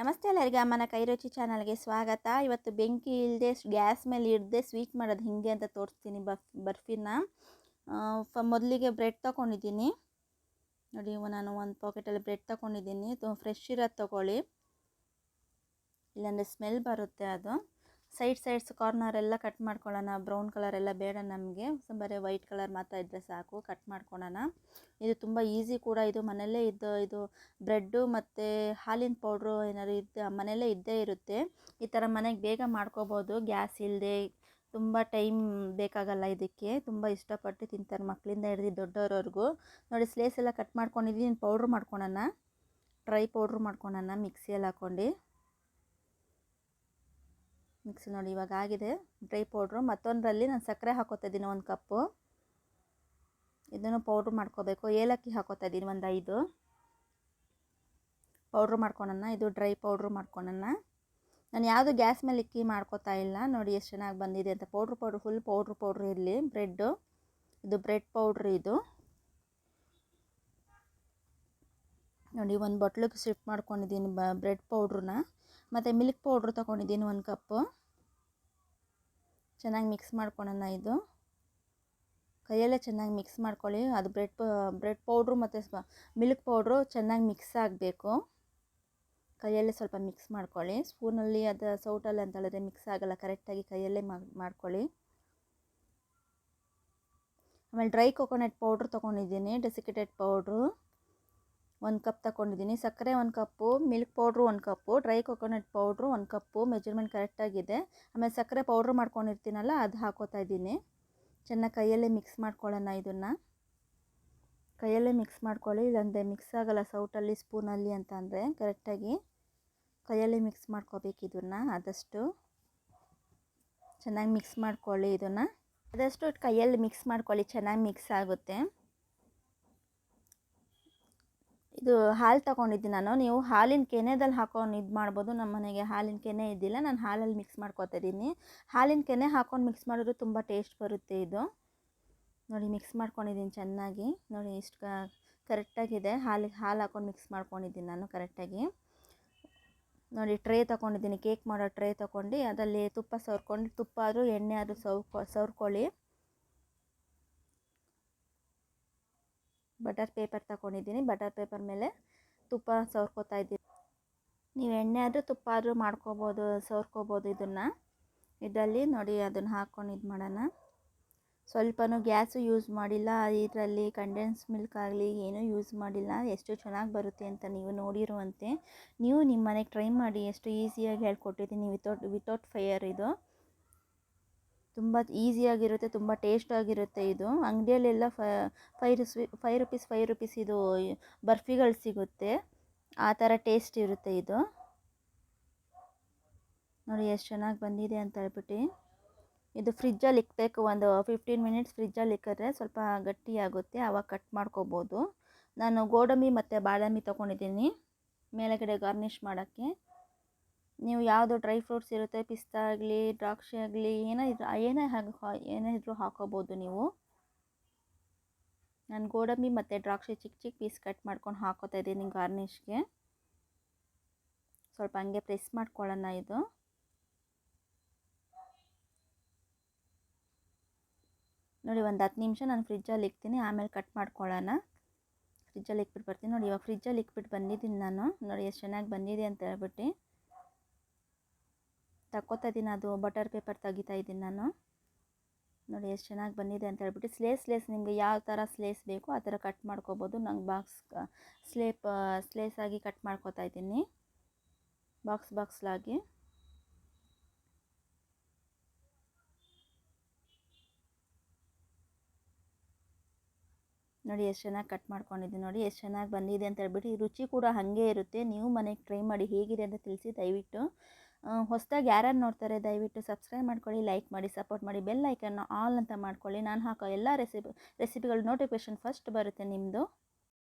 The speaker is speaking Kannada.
ನಮಸ್ತೆ ಎಲ್ಲರಿಗೆ ಅಮ್ಮನ ಕೈರುಚಿ ಚಾನಲ್ಗೆ ಸ್ವಾಗತ. ಇವತ್ತು ಬೆಂಕಿ ಇಲ್ಲದೆ ಗ್ಯಾಸ್ ಮೇಲೆ ಇಡದೆ ಸ್ವೀಟ್ ಮಾಡೋದು ಹಿಂಗೆ ಅಂತ ತೋರಿಸ್ತೀನಿ ಬಫ್, ಬರ್ಫಿನ. ಫ ಮೊದಲಿಗೆ ಬ್ರೆಡ್ ತೊಗೊಂಡಿದ್ದೀನಿ. ನೋಡಿ ನಾನು ಒಂದು ಪಾಕೆಟಲ್ಲಿ ಬ್ರೆಡ್ ತೊಗೊಂಡಿದ್ದೀನಿ. ಫ್ರೆಶ್ ಇರೋದು ತೊಗೊಳ್ಳಿ. ಇಲ್ಲಾಂದರೆ ಸ್ಮೆಲ್ ಬರುತ್ತೆ ಅದು. ಸೈಡ್ ಸೈಡ್ಸ್ ಕಾರ್ನರ್ ಎಲ್ಲ ಕಟ್ ಮಾಡ್ಕೊಳ್ಳೋಣ. ಬ್ರೌನ್ ಕಲರ್ ಎಲ್ಲ ಬೇಡ ನಮಗೆ. ಬರೀ ವೈಟ್ ಕಲರ್ ಮಾತ್ರ ಇದ್ದರೆ ಸಾಕು. ಕಟ್ ಮಾಡ್ಕೊಳ್ಳೋಣ. ಇದು ತುಂಬ ಈಸಿ ಕೂಡ. ಇದು ಮನೆಯಲ್ಲೇ ಇದ್ದು ಇದು ಬ್ರೆಡ್ಡು ಮತ್ತು ಹಾಲಿನ ಪೌಡ್ರು ಏನಾದ್ರು ಇದ್ದ ಮನೆಯಲ್ಲೇ ಇದ್ದೇ ಇರುತ್ತೆ. ಈ ಥರ ಮನೆಗೆ ಬೇಗ ಮಾಡ್ಕೋಬೋದು. ಗ್ಯಾಸ್ ಇಲ್ಲದೆ ತುಂಬ ಟೈಮ್ ಬೇಕಾಗಲ್ಲ ಇದಕ್ಕೆ. ತುಂಬ ಇಷ್ಟಪಟ್ಟು ತಿಂತಾರೆ ಮಕ್ಕಳಿಂದ ಹಿಡಿದು ದೊಡ್ಡವ್ರವ್ರಿಗೂ. ನೋಡಿ, ಸ್ಲೇಸ್ ಎಲ್ಲ ಕಟ್ ಮಾಡ್ಕೊಂಡಿದ್ದೀನಿ ಪೌಡ್ರ್ ಮಾಡ್ಕೊಳೋಣ ಡ್ರೈ ಪೌಡ್ರ್ ಮಾಡ್ಕೊಳೋಣ ಮಿಕ್ಸಿಯಲ್ಲಿ ಹಾಕ್ಕೊಂಡು. ಮಿಕ್ಸಿ ನೋಡಿ, ಇವಾಗ ಆಗಿದೆ. ಡ್ರೈ ಪೌಡ್ರು ಮತ್ತೊಂದರಲ್ಲಿ ನಾನು ಸಕ್ಕರೆ ಹಾಕೋತಾ ಇದ್ದೀನಿ, ಒಂದು ಕಪ್ಪು. ಇದನ್ನು ಪೌಡ್ರ್ ಮಾಡ್ಕೋಬೇಕು. ಏಲಕ್ಕಿ ಹಾಕೋತಾ ಇದ್ದೀನಿ, ಒಂದು ಐದು. ಪೌಡ್ರ್ ಮಾಡ್ಕೊಳೋಣ. ಇದು ಡ್ರೈ ಪೌಡ್ರ್ ಮಾಡ್ಕೊಳೋಣ. ನಾನು ಯಾವುದು ಗ್ಯಾಸ್ ಮೇಲೆ ಇಕ್ಕಿ ಮಾಡ್ಕೋತಾ ಇಲ್ಲ. ನೋಡಿ, ಎಷ್ಟು ಚೆನ್ನಾಗಿ ಬಂದಿದೆ ಅಂತ. Powder powder full powder powder ಇರಲಿ. ಬ್ರೆಡ್ಡು ಇದು ಬ್ರೆಡ್ ಪೌಡ್ರ್ ಇದು. ನೋಡಿ, ಒಂದು ಬಟ್ಲಿಗೆ ಶಿಫ್ಟ್ ಮಾಡ್ಕೊಂಡಿದ್ದೀನಿ, ಬ ಬ್ರೆಡ್ ಪೌಡ್ರನ್ನ ಮತ್ತು ಮಿಲ್ಕ್ ಪೌಡ್ರ್ ತೊಗೊಂಡಿದ್ದೀನಿ ಒಂದು ಕಪ್ಪು ಚೆನ್ನಾಗಿ ಮಿಕ್ಸ್ ಮಾಡ್ಕೊಳೋಣ ಇದು. ಕೈಯಲ್ಲೇ ಚೆನ್ನಾಗಿ ಮಿಕ್ಸ್ ಮಾಡ್ಕೊಳ್ಳಿ. ಅದು ಬ್ರೆಡ್ ಬ್ರೆಡ್ ಪೌಡ್ರು ಮತ್ತು ಮಿಲ್ಕ್ ಪೌಡ್ರು ಚೆನ್ನಾಗಿ ಮಿಕ್ಸ್ ಆಗಬೇಕು. ಕೈಯಲ್ಲೇ ಸ್ವಲ್ಪ ಮಿಕ್ಸ್ ಮಾಡ್ಕೊಳ್ಳಿ. ಸ್ಪೂನಲ್ಲಿ ಅದು ಸೌಟಲ್ಲಿ ಅಂತ ಹೇಳಿದ್ರೆ ಮಿಕ್ಸ್ ಆಗೋಲ್ಲ. ಕರೆಕ್ಟಾಗಿ ಕೈಯಲ್ಲೇ ಮಾಡ್ಕೊಳ್ಳಿ. ಆಮೇಲೆ ಡ್ರೈ ಕೊಕೊನಟ್ ಪೌಡ್ರ್ ತೊಗೊಂಡಿದ್ದೀನಿ. ಡೆಸಿಕೇಟೆಡ್ ಪೌಡ್ರು ಒಂದು ಕಪ್ ತಗೊಂಡಿದ್ದೀನಿ ಸಕ್ಕರೆ ಒಂದು ಕಪ್ಪು, ಮಿಲ್ಕ್ ಪೌಡ್ರು ಒಂದು ಕಪ್ಪು, ಡ್ರೈ ಕೊಕೊನಟ್ ಪೌಡ್ರು ಒಂದು ಕಪ್ಪು, ಮೆಜರ್ಮೆಂಟ್ ಕರೆಕ್ಟಾಗಿದೆ ಆಮೇಲೆ ಸಕ್ಕರೆ ಪೌಡ್ರ್ ಮಾಡ್ಕೊಂಡಿರ್ತೀನಲ್ಲ, ಅದು ಹಾಕೋತಾ ಇದ್ದೀನಿ. ಚೆನ್ನಾಗಿ ಕೈಯಲ್ಲೇ ಮಿಕ್ಸ್ ಮಾಡ್ಕೊಳ್ಳೋಣ ಇದನ್ನು. ಕೈಯಲ್ಲೇ ಮಿಕ್ಸ್ ಮಾಡ್ಕೊಳ್ಳಿ, ಇಲ್ಲಾಂದರೆ ಮಿಕ್ಸ್ ಆಗೋಲ್ಲ ಸೌಟಲ್ಲಿ, ಸ್ಪೂನಲ್ಲಿ ಅಂತ ಅಂದರೆ ಕರೆಕ್ಟಾಗಿ. ಕೈಯಲ್ಲೇ ಮಿಕ್ಸ್ ಮಾಡ್ಕೋಬೇಕು ಇದನ್ನು ಆದಷ್ಟು. ಚೆನ್ನಾಗಿ ಮಿಕ್ಸ್ ಮಾಡ್ಕೊಳ್ಳಿ ಇದನ್ನು. ಆದಷ್ಟು ಕೈಯಲ್ಲಿ ಮಿಕ್ಸ್ ಮಾಡ್ಕೊಳ್ಳಿ, ಚೆನ್ನಾಗಿ ಮಿಕ್ಸ್ ಆಗುತ್ತೆ. ಇದು ಹಾಲು ತಗೊಂಡಿದ್ದೆ ನಾನು. ನೀವು ಹಾಲಿನ ಕೆನೆದಲ್ಲಿ ಹಾಕೊಂಡು ಇದು ಮಾಡ್ಬೋದು. ನಮ್ಮ ಮನೆಗೆ ಹಾಲಿನ ಕೆನೆ ಇದ್ದಿಲ್ಲ. ನಾನು ಹಾಲಲ್ಲಿ ಮಿಕ್ಸ್ ಮಾಡ್ಕೊತಾ ಇದ್ದೀನಿ. ಹಾಲಿನ ಕೆನೆ ಹಾಕೊಂಡು ಮಿಕ್ಸ್ ಮಾಡಿದ್ರೆ ತುಂಬ ಟೇಸ್ಟ್ ಬರುತ್ತೆ ಇದು. ನೋಡಿ ಮಿಕ್ಸ್ ಮಾಡ್ಕೊಂಡಿದ್ದೀನಿ ಚೆನ್ನಾಗಿ. ನೋಡಿ, ಇಷ್ಟು ಕರೆಕ್ಟಾಗಿದೆ. ಹಾಲಿಗೆ ಹಾಲು ಹಾಕೊಂಡು ಮಿಕ್ಸ್ ಮಾಡ್ಕೊಂಡಿದ್ದೀನಿ ನಾನು ಕರೆಕ್ಟಾಗಿ. ನೋಡಿ, ಟ್ರೇ ತೊಗೊಂಡಿದ್ದೀನಿ. ಕೇಕ್ ಮಾಡೋ ಟ್ರೇ ತೊಗೊಂಡು ಅದರಲ್ಲಿ ತುಪ್ಪ ಸವರ್ಕೊಂಡು ತುಪ್ಪ ಆದರೂ ಎಣ್ಣೆ ಆದರೂ ಸವ್ಕೊ, ಸವ್ರ್ಕೊಳ್ಳಿ. ಬಟರ್ ಪೇಪರ್ ತಗೊಂಡಿದ್ದೀನಿ. ಬಟರ್ ಪೇಪರ್ ಮೇಲೆ ತುಪ್ಪ ಸವರ್ಕೋತಾ ಇದ್ದೀನಿ ನೀವು ಎಣ್ಣೆ ಆದರೂ ತುಪ್ಪ ಆದರೂ ಮಾಡ್ಕೋಬೋದು, ಸವರ್ಕೋಬೋದು ಇದನ್ನು. ಇದರಲ್ಲಿ ನೋಡಿ ಅದನ್ನು ಹಾಕ್ಕೊಂಡು ಇದು ಮಾಡೋಣ. ಸ್ವಲ್ಪನೂ ಗ್ಯಾಸು ಯೂಸ್ ಮಾಡಿಲ್ಲ. ಇದರಲ್ಲಿ ಕಂಡೆನ್ಸ್ ಮಿಲ್ಕ್ ಆಗಲಿ ಏನೂ ಯೂಸ್ ಮಾಡಿಲ್ಲ. ಎಷ್ಟು ಚೆನ್ನಾಗಿ ಬರುತ್ತೆ ಅಂತ ನೀವು ನೋಡಿರುವಂತೆ. ನೀವು ನಿಮ್ಮ ಮನೆಗೆ ಟ್ರೈ ಮಾಡಿ. ಎಷ್ಟು ಈಸಿಯಾಗಿ ಹೇಳ್ಕೊಟ್ಟಿದ್ದೀನಿ. ವಿತೌಟ್ ವಿತೌಟ್ ಫೈಯರ್ ಇದು. ತುಂಬ ಈಸಿಯಾಗಿರುತ್ತೆ ತುಂಬ ಟೇಸ್ಟಾಗಿರುತ್ತೆ ಇದು. ಅಂಗಡಿಯಲ್ಲೆಲ್ಲ five rupees five rupees five rupees ಇದು ಬರ್ಫಿಗಳು ಸಿಗುತ್ತೆ. ಆ ಥರ ಟೇಸ್ಟ್ ಇರುತ್ತೆ ಇದು. ನೋಡಿ ಎಷ್ಟು ಚೆನ್ನಾಗಿ ಬಂದಿದೆ ಅಂತ ಹೇಳ್ಬಿಟ್ಟು. ಇದು ಫ್ರಿಜ್ಜಲ್ಲಿ ಇಕ್ಬೇಕು, ಒಂದು ಫಿಫ್ಟೀನ್ ಮಿನಿಟ್ಸ್ ಫ್ರಿಜ್ಜಲ್ಲಿ ಇಕ್ಕಿದ್ರೆ ಸ್ವಲ್ಪ ಗಟ್ಟಿಯಾಗುತ್ತೆ ಆವಾಗ ಕಟ್ ಮಾಡ್ಕೋಬೋದು. ನಾನು ಗೋಡಂಬಿ ಮತ್ತು ಬಾದಾಮಿ ತೊಗೊಂಡಿದ್ದೀನಿ, ಮೇಲುಗಡೆ ಗಾರ್ನಿಷ್ ಮಾಡೋಕ್ಕೆ. ನೀವು ಯಾವುದು ಡ್ರೈ ಫ್ರೂಟ್ಸ್ ಇರುತ್ತೆ, ಪಿಸ್ತಾ ಆಗಲಿ, ದ್ರಾಕ್ಷಿ ಆಗಲಿ, ಏನೋ ಇದ್ರು, ಏನೇ ಹಾಗೆ ಏನೇ ಇದ್ರೂ ಹಾಕೋಬೋದು ನೀವು. ನಾನು ಗೋಡಂಬಿ ಮತ್ತು ದ್ರಾಕ್ಷಿ ಚಿಕ್ಕ ಚಿಕ್ಕ ಪೀಸ್ ಕಟ್ ಮಾಡ್ಕೊಂಡು ಹಾಕೋತಾ ಇದ್ದೀನಿ ಗಾರ್ನಿಷ್ಗೆ. ಸ್ವಲ್ಪ ಹಂಗೆ ಪ್ರೆಸ್ ಮಾಡ್ಕೊಳ್ಳೋಣ ಇದು. ನೋಡಿ ಒಂದು ಹತ್ತು ನಿಮಿಷ ನಾನು ಫ್ರಿಜ್ಜಲ್ಲಿ ಇಕ್ತೀನಿ, ಆಮೇಲೆ ಕಟ್ ಮಾಡ್ಕೊಳ್ಳೋಣ. ಫ್ರಿಜ್ಜಲ್ಲಿ ಇಕ್ಬಿಟ್ಟು ಬರ್ತೀನಿ. ನೋಡಿ ಇವಾಗ ಫ್ರಿಜ್ಜಲ್ಲಿ ಇಕ್ಬಿಟ್ಟು ಬಂದಿದ್ದೀನಿ ನಾನು. ನೋಡಿ ಎಷ್ಟು ಚೆನ್ನಾಗಿ ಬಂದಿದೆ ಅಂತ ಹೇಳ್ಬಿಟ್ಟು. ತಕ್ಕೋತಾ ಇದ್ದೀನಿ ಅದು ಬಟರ್ ಪೇಪರ್ ತೆಗಿತಾ ಇದ್ದೀನಿ ನಾನು. ನೋಡಿ ಎಷ್ಟು ಚೆನ್ನಾಗಿ ಬಂದಿದೆ ಅಂತ ಹೇಳ್ಬಿಟ್ಟು ಸ್ಲೇಸ್ ಸ್ಲೇಸ್ ನಿಮಗೆ ಯಾವ ಥರ ಸ್ಲೇಸ್ ಬೇಕು ಆ ಥರ ಕಟ್ ಮಾಡ್ಕೋಬೋದು. ನಂಗೆ ಬಾಕ್ಸ್ ಸ್ಲೇಪ್ ಸ್ಲೇಸ್ ಆಗಿ ಕಟ್ ಮಾಡ್ಕೋತಾ ಇದ್ದೀನಿ ಬಾಕ್ಸ್ ಬಾಕ್ಸ್ಲಾಗಿ ನೋಡಿ ಎಷ್ಟು ಚೆನ್ನಾಗಿ ಕಟ್ ಮಾಡ್ಕೊಂಡಿದ್ದೀನಿ ನೋಡಿ, ಎಷ್ಟು ಚೆನ್ನಾಗಿ ಬಂದಿದೆ ಅಂತ ಹೇಳ್ಬಿಟ್ಟು ರುಚಿ ಕೂಡ ಹಾಗೆ ಇರುತ್ತೆ. ನೀವು ಮನೆಗೆ ಟ್ರೈ ಮಾಡಿ ಹೇಗಿದೆ ಅಂತ ತಿಳಿಸಿ ದಯವಿಟ್ಟು. ಹೊಸದಾಗಿ ಯಾರ್ಯಾರು ನೋಡ್ತಾರೆ, ದಯವಿಟ್ಟು ಸಬ್ಸ್ಕ್ರೈಬ್ ಮಾಡ್ಕೊಳ್ಳಿ ಲೈಕ್ ಮಾಡಿ ಸಪೋರ್ಟ್ ಮಾಡಿ ಬೆಲ್ ಐಕನ್ನು ಆಲ್ ಅಂತ ಮಾಡ್ಕೊಳ್ಳಿ. ನಾನು ಹಾಕೋ ಎಲ್ಲ ರೆಸಿಪಿ ರೆಸಿಪಿಗಳು ನೋಟಿಫಿಕೇಷನ್ ಫಸ್ಟ್ ಬರುತ್ತೆ ನಿಮ್ಮದು